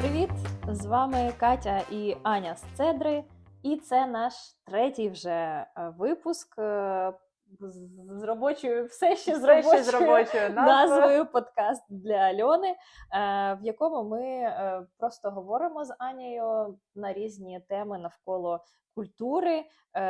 Привіт! З вами Катя і Аня з Цедри. І це наш третій вже е, випуск е, з робочою, все ще з ще з робочою робочою назвою. подкаст для Альони, е, в якому ми просто говоримо з Анією на різні теми навколо культури,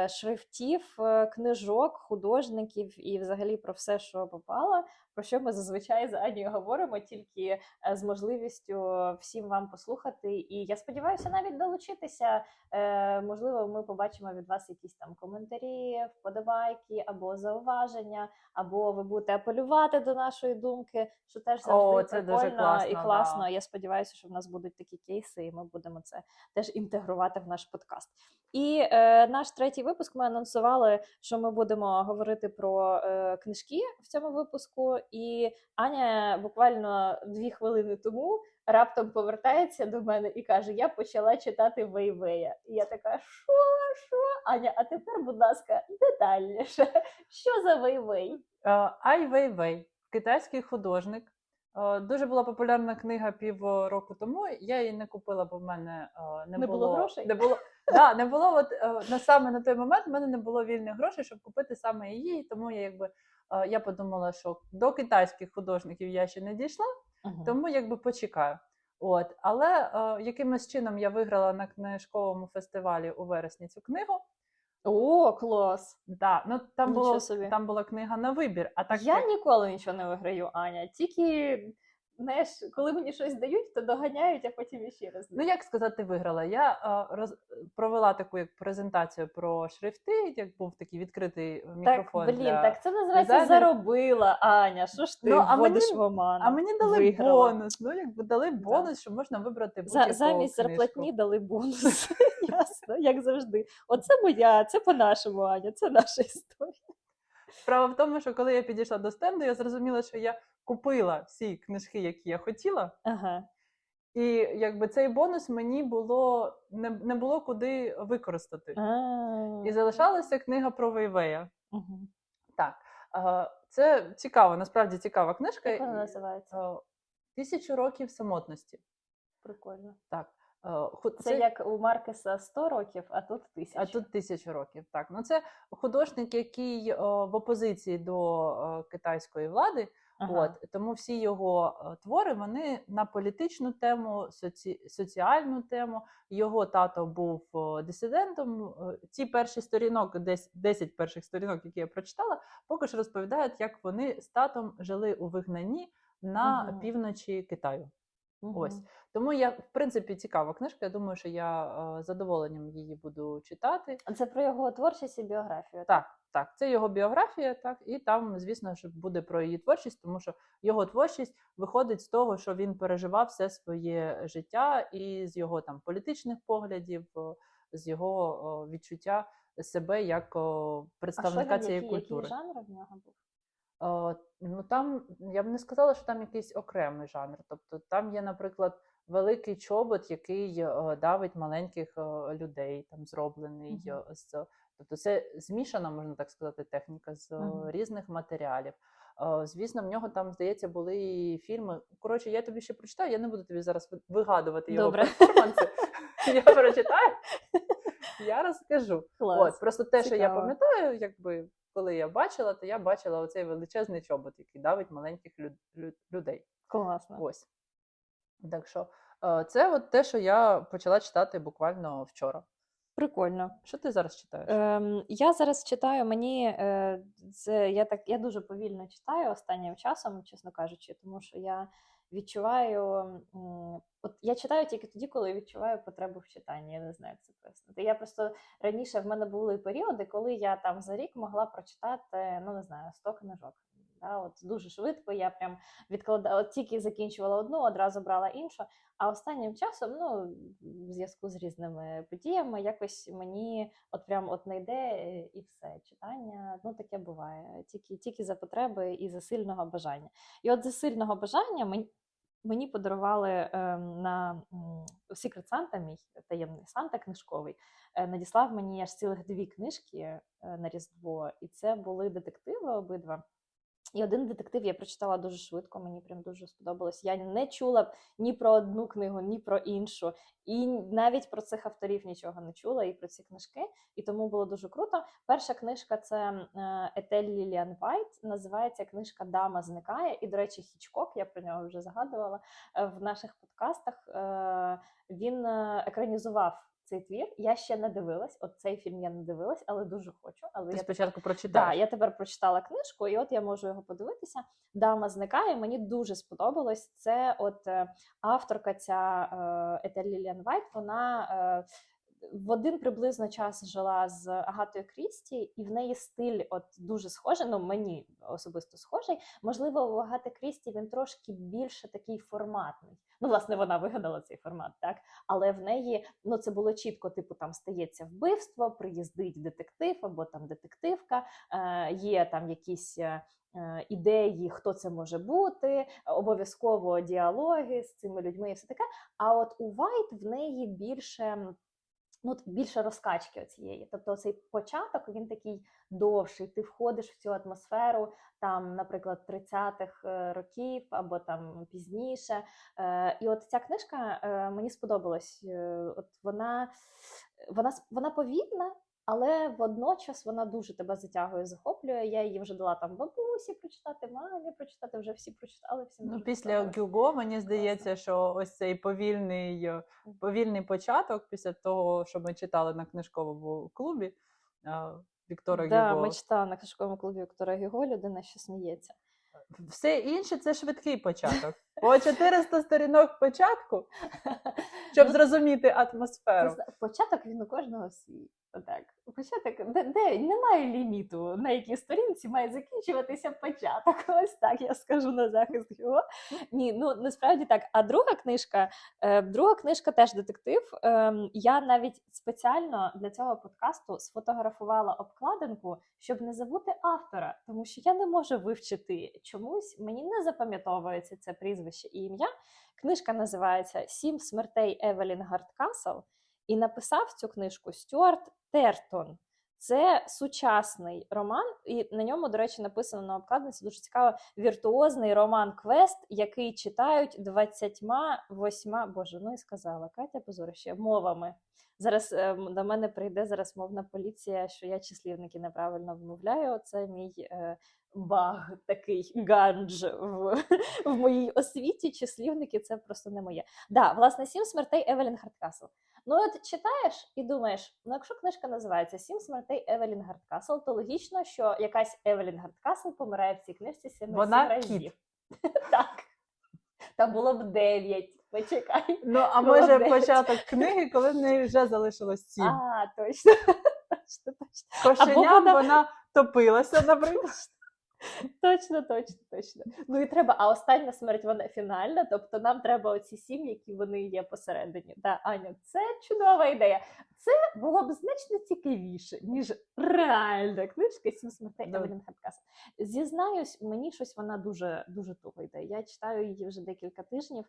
шрифтів, книжок, художників і взагалі про все, що попало. Про що ми зазвичай з Анією говоримо, тільки е, з можливістю всім вам послухати. І я сподіваюся, навіть долучитися. Е, можливо, ми побачимо від вас якісь там коментарі, вподобайки або зауваження, або ви будете апелювати до нашої думки, що теж завжди О, це дуже прикольно і класно, класно. да. Я сподіваюся, що в нас будуть такі кейси, і ми будемо це теж інтегрувати в наш подкаст. І е, наш третій випуск ми анонсували, що ми будемо говорити про е, книжки в цьому випуску. І Аня буквально дві хвилини тому раптом повертається до мене і каже: Я почала читати Вейвея. І я така, що, що? Аня, а тепер, будь ласка, детальніше. Що за Вейвей? Е, Ай Вейвей, китайський художник. Е, Дуже була популярна книга півроку тому. Я її не купила, бо в мене е, не, Не було грошей? Не було, да, не було от, на саме на той момент в мене не було вільних грошей, щоб купити саме її. Тому я якби я подумала, що до китайських художників я ще не дійшла, тому якби почекаю. От, але е, якимось чином я виграла на книжковому фестивалі у вересні цю книгу. О, клас! Да, ну там було собі. там була книга на вибір. А так я як- ніколи нічого не виграю, Аня. Тільки, знаєш, коли мені щось дають, то доганяють, а потім іще раз. Ну, як сказати, виграла? Я е, роз... провела таку як презентацію про шрифти, як був такий відкритий так, мікрофон. блін, для... так це називається дизайнерів. заробила, Аня. Що ж ти Ну, а вводиш мені- в оману? А мені дали Виграла. бонус. Ну, якби дали бонус, що можна вибрати За, замість книжку. зарплатні дали бонус. Ясно, як завжди. Оце моя, це по-нашому, Аня, це наша історія. Справа в тому, що коли я підійшла до стенду, я зрозуміла, що я купила всі книжки, які я хотіла. Ага. І якби цей бонус мені було не, не було куди використати. А. І залишалася книга про Вейвея. Мгм. Так, це цікаво, насправді цікава книжка. Як вона називається? е, Тисячу років самотності. Прикольно. Так. е, ху- Це як у Маркеса 100 років, а тут тисяча. А тут тисячу років. Так, ну це художник, який е, в опозиції до китайської влади. Ага. От тому всі його е, твори вони на політичну тему, соці... соціальну тему. Його тато був е, дисидентом. Е, Ці перші сторінок, десь 10 перших сторінок, які я прочитала, поки що розповідають, як вони з татом жили у вигнанні на ага. півночі Китаю. Мгм. Ось. Тому я, в принципі, цікава книжка. Я думаю, що я е, задоволенням її буду читати. А Це про його творчість і біографію. Так, так, це його біографія, так, і там, звісно, що буде про її творчість, тому що його творчість виходить з того, що він переживав все своє життя, і з його там політичних поглядів, з його о, відчуття себе як о, А представника що він, цієї який, культури. який жанр в нього був? О, ну там я б не сказала, що там якийсь окремий жанр. Тобто там є, наприклад, великий чобот, який е, давить маленьких е, людей, там зроблений е, з. Тобто це змішана, можна так сказати, техніка з е, Мгм. різних матеріалів. Е, Звісно, в нього там, здається, були і фільми. Коротше, я тобі ще прочитаю, я не буду тобі зараз вигадувати його Добре. перформанси. Я прочитаю, я розкажу. Клас. От, просто те, що я пам'ятаю, якби коли я бачила, то я бачила оцей величезний чобот, який давить маленьких люд, люд- людей. Класно. Ось. Так що е, це от те, що я почала читати буквально вчора. Прикольно. Що ти зараз читаєш? Ем, я зараз читаю, мені е, це я так я дуже повільно читаю останнім часом, чесно кажучи, тому що я відчуваю. От я читаю тільки тоді, коли відчуваю потребу в читанні. Я не знаю, як це пояснити. Я просто раніше в мене були періоди, коли я там за рік могла прочитати, ну не знаю, 100 книжок. Да, от дуже швидко я прям відкладала, тільки закінчувала одну, одразу брала іншу. А останнім часом, ну, в зв'язку з різними подіями, якось мені от прям от не йде е, і все. Читання, ну таке буває. Тільки, тільки за потреби і за сильного бажання. І от за сильного бажання мені, мені подарували ем, на Secret Santa, мій таємний Санта книжковий, е, надіслав мені аж цілих дві книжки е, на Різдво, і це були детективи обидва. І один детектив я прочитала дуже швидко, мені прям дуже сподобалось. Я не чула ні про одну книгу, ні про іншу, і навіть про цих авторів нічого не чула, і про ці книжки. І тому було дуже круто. Перша книжка це е, Етель Ліліан Вайт. Називається книжка Дама зникає. І, до речі, Хічкок, я про нього вже згадувала е, в наших подкастах. Е, він екранізував цей твір. Я ще не дивилась. От цей фільм я не дивилась, але дуже хочу. Але Ти я спочатку тепер... прочитаєш. Так, я тепер прочитала книжку, і от я можу його подивитися. Дама зникає. Мені дуже сподобалось. Це от е, авторка ця е, Етель Ліліан Вайт. Вона е, в один приблизно час жила з Агатою Крісті, і в неї стиль от дуже схожий. Ну мені особисто схожий. Можливо, у Агати Крісті він трошки більше такий форматний. Ну, власне, вона вигадала цей формат, так але в неї ну це було чітко. Типу, там стається вбивство, приїздить детектив або там детективка, е, є там якісь. Е, ідеї, хто це може бути, обов'язково діалоги з цими людьми і все таке. А от у Вайт в неї більше ну, більше розкачки оцієї. Тобто цей початок він такий довший. Ти входиш в цю атмосферу, там, наприклад, 30-х е, років або там пізніше. Е, і от ця книжка е, мені сподобалась. От Вона, вона, вона повільна. Але водночас вона дуже тебе затягує, захоплює. Я її вже дала там бабусі прочитати, мамі прочитати. Вже всі прочитали. Всі ну після Гюго мені здається, що ось цей повільний е, повільний початок після того, що ми читали на книжковому клубі. Віктора да, Гюго. ми читали на книжковому клубі Віктора Гюго, людина що сміється. Все інше це швидкий початок. По 400 сторінок початку, щоб ну, зрозуміти атмосферу. Початок він у кожного свій. Так, початок, де, де немає ліміту, на якій сторінці має закінчуватися початок. Ось так я скажу на захист його. Ні, ну насправді так. А друга книжка, е, друга книжка теж детектив. Е, я навіть спеціально для цього подкасту сфотографувала обкладинку, щоб не забути автора, тому що я не можу вивчити чомусь. Мені не запам'ятовується це прізвище і ім'я. Книжка називається Сім смертей Евелін Гардкасл. І написав цю книжку Стюарт Тертон. Це сучасний роман, і на ньому, до речі, написано на обкладинці дуже цікаво віртуозний роман Квест, який читають 28, боже, ну і сказала Катя Позорище, мовами. Зараз е, до мене прийде зараз мовна поліція, що я числівники неправильно вмовляю. Це мій е, баг, такий ганж в в моїй освіті. Числівники це просто не моє. Да, власне, сім смертей Евелін Хардкасл. Ну, от читаєш і думаєш, ну якщо книжка називається Сім смертей Евелін Гардкасл, то логічно, що якась Евелін Гардкасл помирає в цій книжці сім Вона разів. кіт. Так. Там було б дев'ять. Почекай. Ну, а може початок книги, коли в неї вже залишилось сім. А, точно. точно, точно. Кошеням вона... вона топилася, наприклад. Точно, точно, точно. Ну і треба, а остання смерть вона фінальна, тобто нам треба оці сім, які вони є посередині. Да, Аня, це чудова ідея. Це було б значно цікавіше, ніж реальна книжка Сім смертей Евелін Хардкас. Зізнаюсь, мені щось вона дуже дуже туго йде. Я читаю її вже декілька тижнів.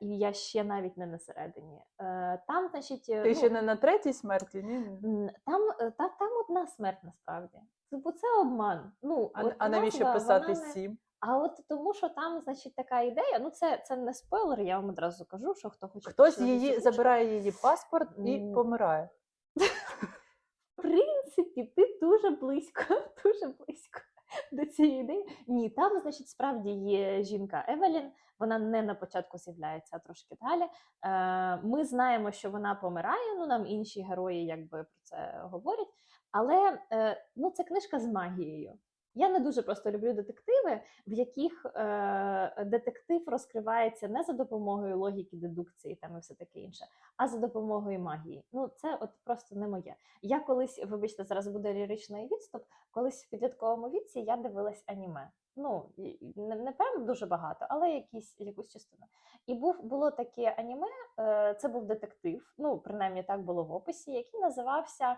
І я ще навіть не на середині. Е, там, значить, ти ну, ще не на третій смерті? Ні? Там та, там одна смерть насправді. Бо це обман. Ну, А, а навіщо назва, писати не... сім? А от тому, що там, значить, така ідея. Ну, це це не спойлер, я вам одразу кажу, що хто хоче. Хтось її забирає її паспорт і mm. помирає. В принципі, ти дуже близько, дуже близько до цієї ідеї. Ні, там, значить, справді є жінка Евелін. Вона не на початку з'являється, а трошки далі. Е, Ми знаємо, що вона помирає. Ну нам інші герої якби про це говорять. Але е, ну, це книжка з магією. Я не дуже просто люблю детективи, в яких е, детектив розкривається не за допомогою логіки, дедукції там і все таке інше, а за допомогою магії. Ну це от просто не моє. Я колись, вибачте, зараз буде ліричний відступ. Колись в підлітковому віці я дивилась аніме. Ну не, не прям дуже багато, але якісь якусь частину. І був було таке аніме. Е, це був детектив. Ну принаймні так було в описі, який називався.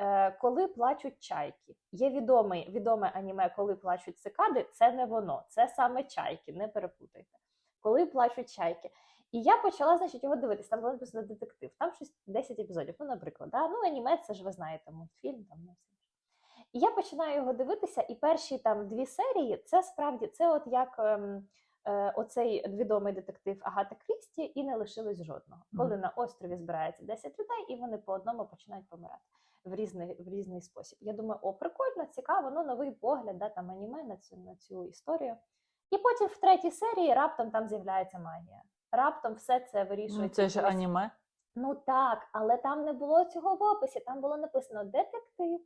Е, коли плачуть чайки. Є відомий, відоме аніме, коли плачуть цикади, це не воно, це саме чайки, не перепутайте. Коли плачуть чайки. І я почала, значить, його дивитися. Там було написано детектив, там щось 10 епізодів. Ну, наприклад, да? ну аніме, це ж ви знаєте, мультфільм там ну, все. І я починаю його дивитися, і перші там дві серії це справді це от як ем, е, оцей відомий детектив Агата Крісті, і не лишилось жодного. Коли на острові збирається 10 людей, і вони по одному починають помирати в різний, в різний спосіб. Я думаю, о, прикольно, цікаво, ну новий погляд, да, там аніме на цю, на цю історію. І потім в третій серії раптом там з'являється магія. Раптом все це вирішується. Ну, це ж аніме. Ну так, але там не було цього в описі. Там було написано детектив.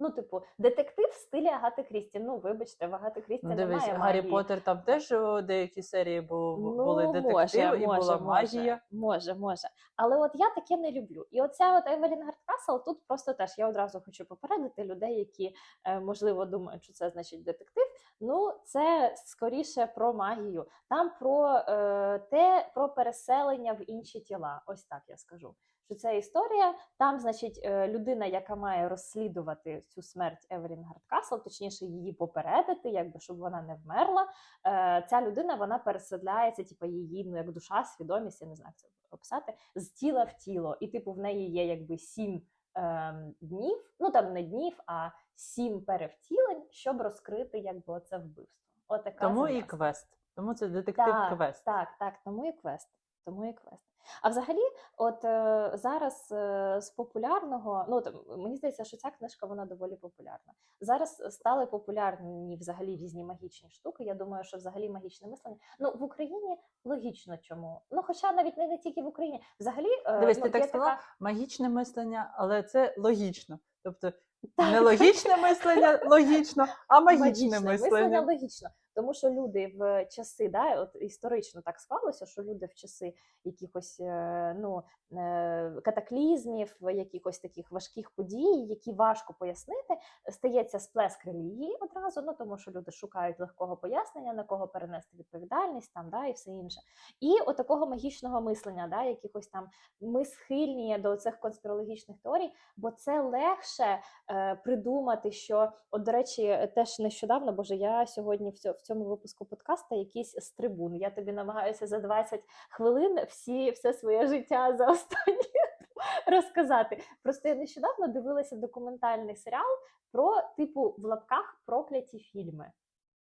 Ну, типу, детектив в стилі Агати Крісті. Ну, вибачте, в Агати Крісті Ну, дивись, немає Гаррі магії. Поттер там теж о, деякі серії бу- Ну, були детектив і була магія. Може, може. Але от я таке не люблю. І оця от Евелін Гардкасл тут просто теж я одразу хочу попередити людей, які е, можливо думають, що це значить детектив. Ну, це скоріше про магію. Там про е, те, про переселення в інші тіла. Ось так я скажу. Що ця історія, там, значить, е, людина, яка має розслідувати цю смерть Евелін Гардкасл, точніше її попередити, якби щоб вона не вмерла. Е, ця людина вона переселяється, типу, її ну як душа, свідомість, я не знаю, як це описати, з тіла в тіло. І, типу, в неї є якби сім ем, днів, ну там не днів, а сім перевтілень, щоб розкрити якби оце вбивство. Отака Тому і квест. Тому це детектив квест. Так, так, тому і квест. Тому і квест. А взагалі, от е, зараз е, з популярного, ну там мені здається, що ця книжка вона доволі популярна. Зараз стали популярні взагалі різні магічні штуки. Я думаю, що взагалі магічне мислення. Ну в Україні логічно чому. Ну, хоча навіть не, не тільки в Україні. Взагалі, е, Дивись, ну, ти так сказала, така- магічне мислення, але це логічно. Тобто не логічне мислення логічно, а магічне мислення. логічно. Тому що люди в часи, да, от історично так склалося, що люди в часи якихось е, ну, е, катаклізмів, якихось таких важких подій, які важко пояснити, стається сплеск релігії одразу, ну тому що люди шукають легкого пояснення, на кого перенести відповідальність, там да, і все інше. І от магічного мислення, да, якихось там ми схильні до цих конспірологічних теорій, бо це легше е, придумати, що от, до речі, теж нещодавно, боже, я сьогодні в цьому, цьому випуску подкаста якийсь з трибун. Я тобі намагаюся за 20 хвилин всі все своє життя за останні розказати. Просто я нещодавно дивилася документальний серіал про типу в лапках прокляті фільми.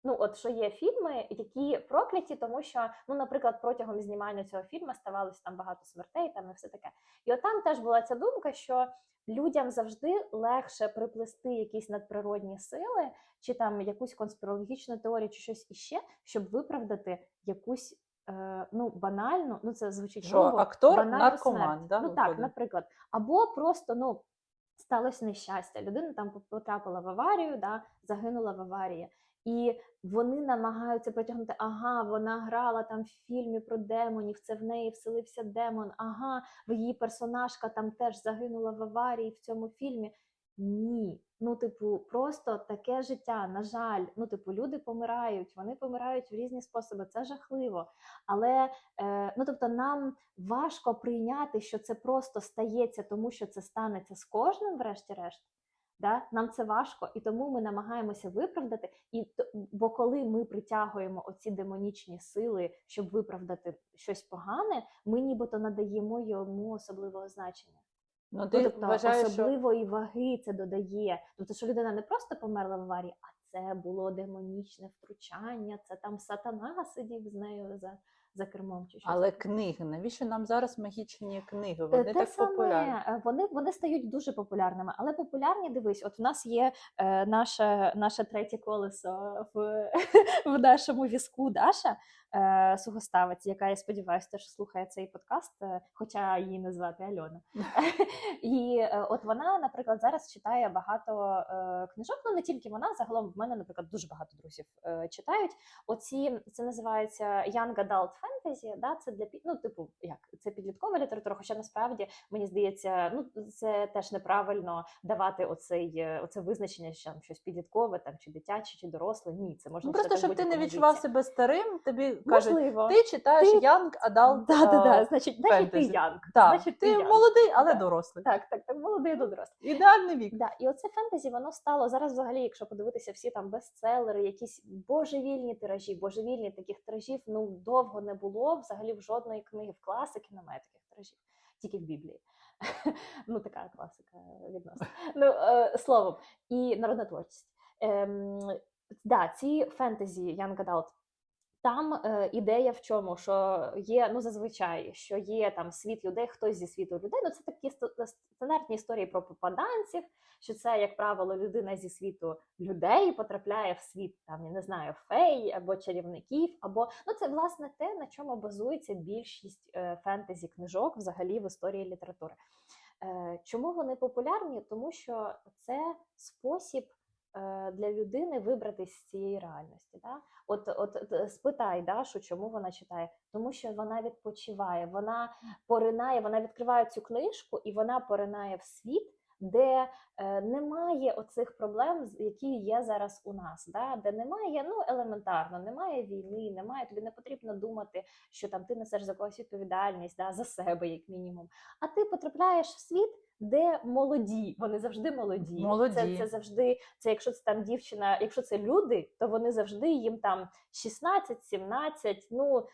Ну, от що є фільми, які прокляті, тому що, ну, наприклад, протягом знімання цього фільму ставалося там багато смертей, там і все таке. І от там теж була ця думка, що людям завжди легше приплести якісь надприродні сили, чи там якусь конспірологічну теорію, чи щось іще, щоб виправдати якусь. е, Ну, банально, ну це звучить Що грубо, актор наркоман, да, ну так, наприклад, або просто ну сталося нещастя. Людина там потрапила в аварію, да, загинула в аварії. І вони намагаються притягнути, ага, вона грала там в фільмі про демонів, це в неї вселився демон, ага, її персонажка там теж загинула в аварії в цьому фільмі. Ні, ну, типу, просто таке життя. На жаль, ну, типу, люди помирають, вони помирають в різні способи. Це жахливо. Але е, ну, тобто, нам важко прийняти, що це просто стається, тому що це станеться з кожним, врешті-решт. Да? Нам це важко, і тому ми намагаємося виправдати. І бо коли ми притягуємо оці демонічні сили, щоб виправдати щось погане, ми нібито надаємо йому особливого значення. Ну, Ну, ти тобто вважаєш, що особливої ваги це додає. Тобто, що людина не просто померла в аварії, а це було демонічне втручання, це там сатана сидів з нею за, за кермом чи щось. але книги, навіщо нам зараз магічні книги? Е, Вони Те так саме, популярні. е, Вони, вони стають дуже популярними, але популярні, дивись, от в нас є е, наше, наше третє колесо в, в нашому візку Даша е, Сугоставець, яка, я сподіваюся, теж слухає цей подкаст, е, хоча її не звати Альона. І е, от вона, наприклад, зараз читає багато е, книжок. Ну не тільки вона, загалом в мене, наприклад, дуже багато друзів е, читають. Оці це називається Young Adult Fantasy, да, це для ну, типу, як це підліткова література, хоча насправді мені здається, ну це теж неправильно давати оцей е, оце визначення, що там щось підліткове, там чи дитяче, чи доросле. Ні, це можна Ну, просто щоб ти не відчував віці. себе старим, тобі кажуть, Можливо. ти читаєш Ти- Young Adult. Да, да, да. Значить, значить, ти янг. Так, Значить, ти young. молодий, але Да. дорослий. Так, так, так, молодий до дорослий. Ідеальний вік. Да, і оце фентезі воно стало зараз. Взагалі, якщо подивитися всі там бестселери, якісь божевільні тиражі, божевільні таких тиражів ну довго не було. Взагалі в жодної книги в класики немає таких тиражів, тільки в Біблії. ну така класика відносно. Ну, е, словом, і народна творчість. Ем, ці фентезі Young Adult, там е, ідея в чому, що є ну зазвичай, що є там світ людей, хтось зі світу людей. Ну це такі стандартні історії про попаданців. Що це, як правило, людина зі світу людей потрапляє в світ там, я не знаю, фей або чарівників, або ну це власне те, на чому базується більшість е, фентезі книжок взагалі в історії літератури. Е, чому вони популярні? Тому що це спосіб для людини вибратись з цієї реальності. Да? От, от е, спитай Дашу, чому вона читає, тому що вона відпочиває, вона поринає, вона відкриває цю книжку і вона поринає в світ. Де е, немає оцих проблем, які є зараз у нас, да? де немає ну елементарно, немає війни, немає тобі не потрібно думати, що там ти несеш за когось відповідальність, да? за себе, як мінімум. А ти потрапляєш в світ, де молоді, вони завжди молоді. Молоді. Це, це завжди, це якщо це там дівчина, якщо це люди, то вони завжди їм там 16, 17, ну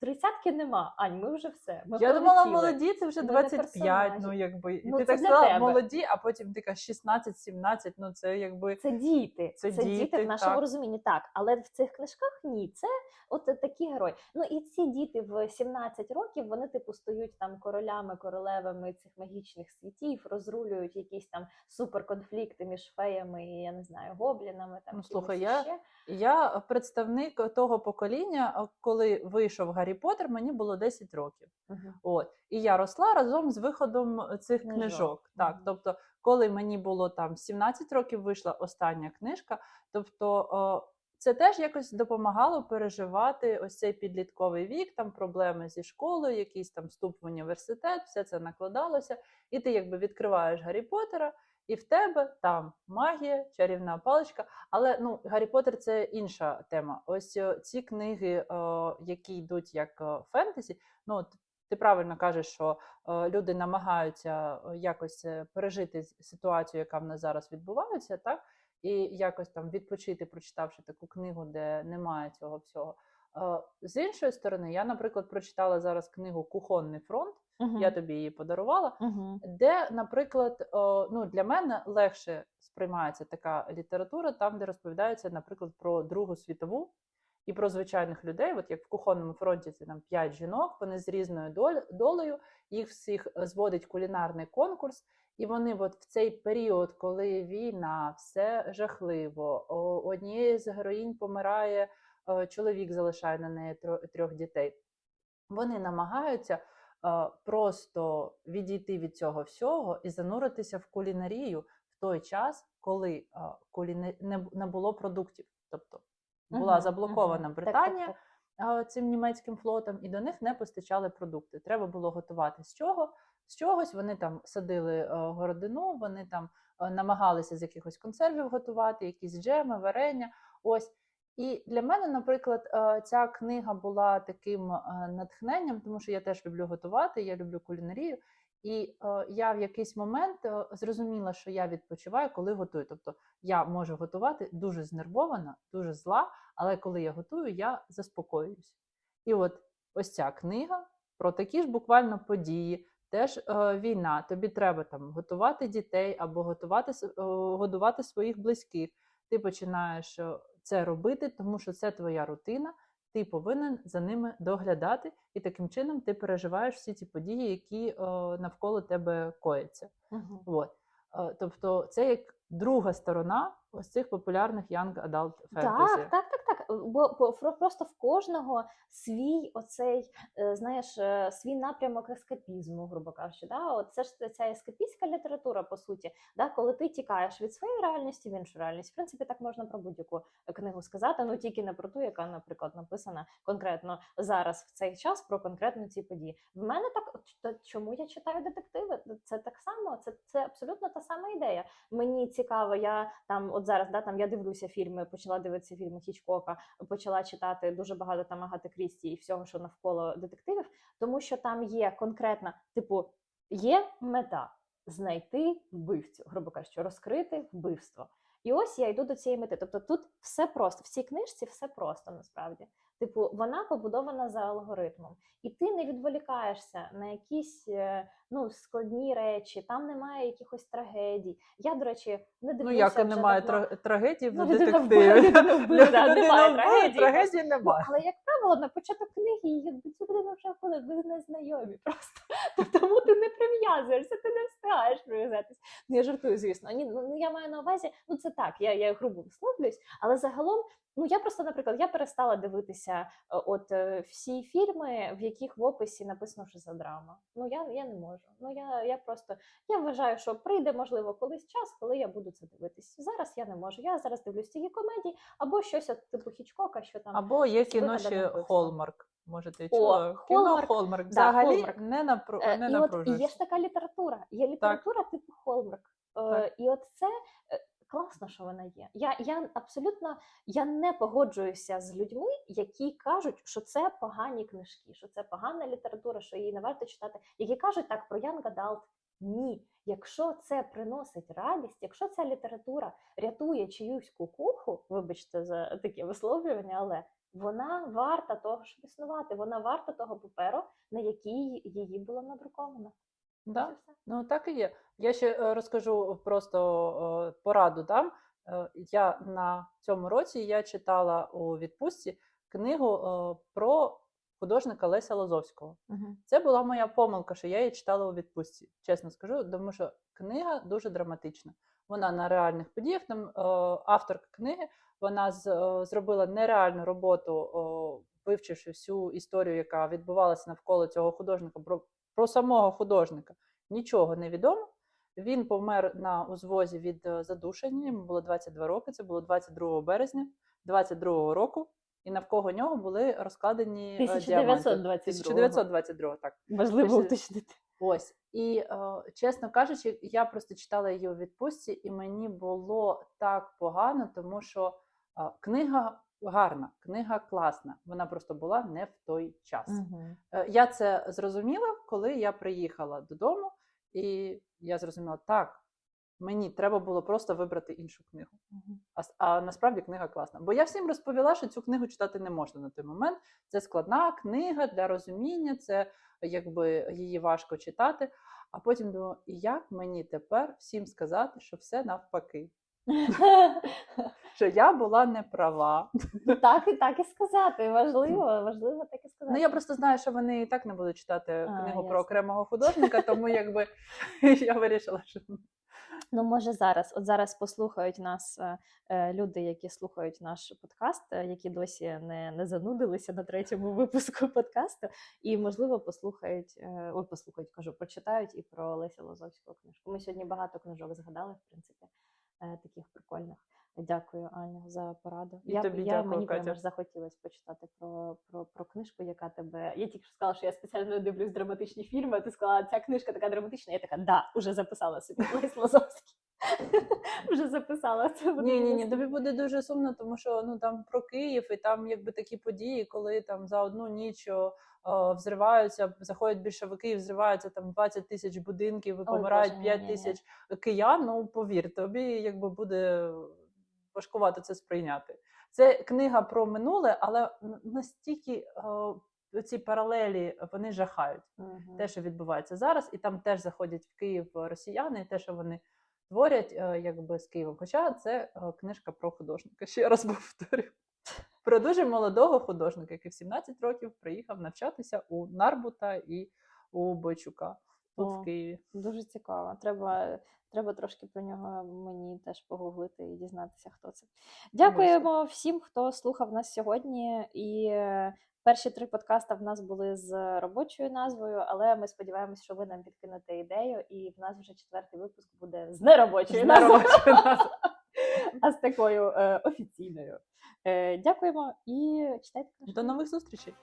тридцятки нема. Ань, ми вже все. Ми Я думала, молоді це вже Ми не 25, ну якби. І Ну, ти так сказала тебе. молоді, а потім ти кажеш 16-17, ну це якби. Це діти, Це це, діти, діти, в нашому так. розумінні, так. Але в цих книжках ні, це от такі герої. Ну і ці діти в 17 років вони типу стають там королями, королевами цих магічних світів, розрулюють якісь там суперконфлікти між феями і я не знаю, гоблінами. Там Ну, слухай, я- ще. Я представник того покоління, коли вийшов Гаррі Поттер, мені було 10 років. Мгм. От і я росла разом з виходом цих Книжок. книжок. Так, Мгм. тобто, коли мені було там 17 років, вийшла остання книжка. Тобто, це теж якось допомагало переживати ось цей підлітковий вік, там проблеми зі школою, якийсь там вступ в університет, все це накладалося, і ти якби відкриваєш Гаррі Поттера, і в тебе там магія, чарівна паличка. Але ну Гаррі Поттер це інша тема. Ось е, ці книги, е, які йдуть як е, фентезі, ну ти правильно кажеш, що люди намагаються якось пережити ситуацію, яка в нас зараз відбувається, так і якось там відпочити, прочитавши таку книгу, де немає цього всього. Е, З іншої сторони, я, наприклад, прочитала зараз книгу Кухонний фронт. Мгм. Я тобі її подарувала Мгм. де, наприклад, ну для мене легше сприймається така література, там, де розповідається, наприклад, про Другу світову і про звичайних людей. От як в кухонному фронті це там п'ять жінок, вони з різною долею, їх всіх е, зводить кулінарний конкурс. І вони, от в цей період, коли війна, все жахливо, о, однієї з героїнь помирає, е, чоловік залишає на неї трьох дітей. Вони намагаються е, просто відійти від цього всього і зануритися в кулінарію в той час, коли е, куліна... не, було продуктів. Тобто була заблокована Британія цим німецьким флотом, і до них не постачали продукти. Треба було готувати з чого. З чогось вони там садили е, городину, вони там е, намагалися з якихось консервів готувати, якісь джеми, варення. Ось. І для мене, наприклад, е, ця книга була таким натхненням, тому що я теж люблю готувати, я люблю кулінарію. І я в якийсь момент зрозуміла, що я відпочиваю, коли готую. Тобто я можу готувати дуже знервована, дуже зла, але коли я готую, я заспокоююсь. І от ось ця книга про такі ж буквально події. Теж е, війна, тобі треба там готувати дітей або готувати е, годувати своїх близьких. Ти починаєш е, це робити, тому що це твоя рутина. Ти повинен за ними доглядати, і таким чином ти переживаєш всі ці події, які е, навколо тебе кояться. Мгм. От. Е, Тобто, це як друга сторона ось цих популярних young adult fantasy. Так, так, так, так. Бо, бо просто в кожного свій оцей, е, знаєш, е, свій напрямок ескапізму, грубо кажучи. Да? От це ж ця ескапістська література, по суті, да? коли ти тікаєш від своєї реальності в іншу реальність. В принципі, так можна про будь-яку книгу сказати, ну тільки не про ту, яка, наприклад, написана конкретно зараз в цей час про конкретно ці події. В мене так чому я читаю детективи? Це так само, це, це абсолютно та сама ідея. Мені цікаво, я там, от зараз, да, там я дивлюся фільми, почала дивитися фільми Хічкока, почала читати дуже багато там Агати Крісті і всього, що навколо детективів, тому що там є конкретна, типу, є мета знайти вбивцю, грубо кажучи, розкрити вбивство. І ось я йду до цієї мети. Тобто тут все просто, в цій книжці все просто насправді. Типу, вона побудована за алгоритмом, і ти не відволікаєшся на якісь е, ну складні речі, там немає якихось трагедій. Я, до речі, не Ну дивлюся як вже немає давно. трагедії в Ну, детективі. трагедії. Трагедії Ну, немає. але як правило, на початок книги якби цю людину вже вбили, ви не знайомі просто. Тому ти не прив'язуєшся, ти не встигаєш прив'язатись. Ну я жартую, звісно. Ні, ну ну, я маю на увазі, ну це так, я, я грубо висловлююсь, але загалом. Ну, я просто, наприклад, я перестала дивитися е, от е, всі фільми, в яких в описі написано, що за драма. Ну я, я не можу. Ну я, я просто я вважаю, що прийде можливо колись час, коли я буду це дивитись. Зараз я не можу. Я зараз дивлюсь тільки комедії або щось от, типу Хічкока, що там Або є кіно ще. Холмарк. Може, ти чула? Hallmark. Холмарк. Да, Взагалі Hallmark. не, напру... Е, не і от є ж така література. Є література типу Холмарк. Е, Так. І от це е, класно, що вона є. Я, я абсолютно я не погоджуюся з людьми, які кажуть, що це погані книжки, що це погана література, що її не варто читати. Які кажуть так про Ян Гадалт. Ні, якщо це приносить радість, якщо ця література рятує чиюсь кукуху, вибачте за таке висловлювання, але вона варта того, щоб існувати. Вона варта того паперу, на якій її було надруковано. Да? Все. Ну так і є. Я ще е, розкажу просто е, пораду дам. Е, Я на цьому році я читала у відпустці книгу про художника Леся Лозовського. Це була моя помилка, що я її читала у відпустці. Чесно скажу, тому що книга дуже драматична. Вона на реальних подіях. Там авторка книги вона зробила нереальну роботу, вивчивши всю історію, яка відбувалася навколо цього художника, про, самого художника. Нічого не відомо. Він помер на узвозі від е, задушення. Йому було 22 роки. Це було 22 березня 22 року. І навколо нього були розкладені е, діаманти. 1922. 1922, так. Важливо уточнити. Ось. І е, чесно кажучи, я просто читала її у відпустці, і мені було так погано, тому що книга гарна, книга класна. Вона просто була не в той час. Е, Я це зрозуміла, коли я приїхала додому, і я зрозуміла, так, мені треба було просто вибрати іншу книгу. А, а насправді книга класна. Бо я всім розповіла, що цю книгу читати не можна на той момент. Це складна книга для розуміння, це якби її важко читати. А потім думаю, і як мені тепер всім сказати, що все навпаки, що я була не права. Ну, так і так і сказати. Важливо, важливо так і сказати. Ну я просто знаю, що вони і так не будуть читати А, книгу ясно. про окремого художника, тому якби я вирішила, що Ну, може, зараз, от зараз послухають нас е, е, люди, які слухають наш подкаст, е, які досі не, не занудилися на третьому випуску подкасту, і можливо послухають, е, ой, послухають, кажу, прочитають і про Леся Лозовського книжку. Ми сьогодні багато книжок згадали, в принципі, таких прикольних. Дякую, Аня, за пораду. І я, тобі я дякую, мені прямо захотілося почитати про, про, про книжку, яка тебе. Я тільки що сказала, що я спеціально дивлюсь драматичні фільми. а Ти сказала, ця книжка така драматична. Я така, да, уже записала собі Лесь Лозовський. Вже записала це. Ні, ні, ні, тобі буде дуже сумно, тому що ну там про Київ і там якби такі події, коли там за одну ніч о, о, взриваються, заходять більшовики і взриваються там 20 тисяч будинків, і помирають Боже, 5 тисяч киян. Ну повір, тобі якби буде важкувато це сприйняти. Це книга про минуле, але настільки о, ці паралелі вони жахають. Мгм. те, що відбувається зараз, і там теж заходять в Київ росіяни, і те, що вони творять, е, якби з Києвом. Хоча це е, книжка про художника. Ще раз повторю. Про дуже молодого художника, який в 17 років приїхав навчатися у Нарбута і у Бойчука тут О. в Києві. Дуже цікаво. Треба, треба трошки про нього мені теж погуглити і дізнатися, хто це. Дякуємо всім, хто слухав нас сьогодні. І е, перші три подкаста в нас були з робочою назвою, але ми сподіваємось, що ви нам підкинете ідею, і в нас вже четвертий випуск буде з неробочою назвою, а з такою е, офіційною. Е, дякуємо і читайте. До нових зустрічей!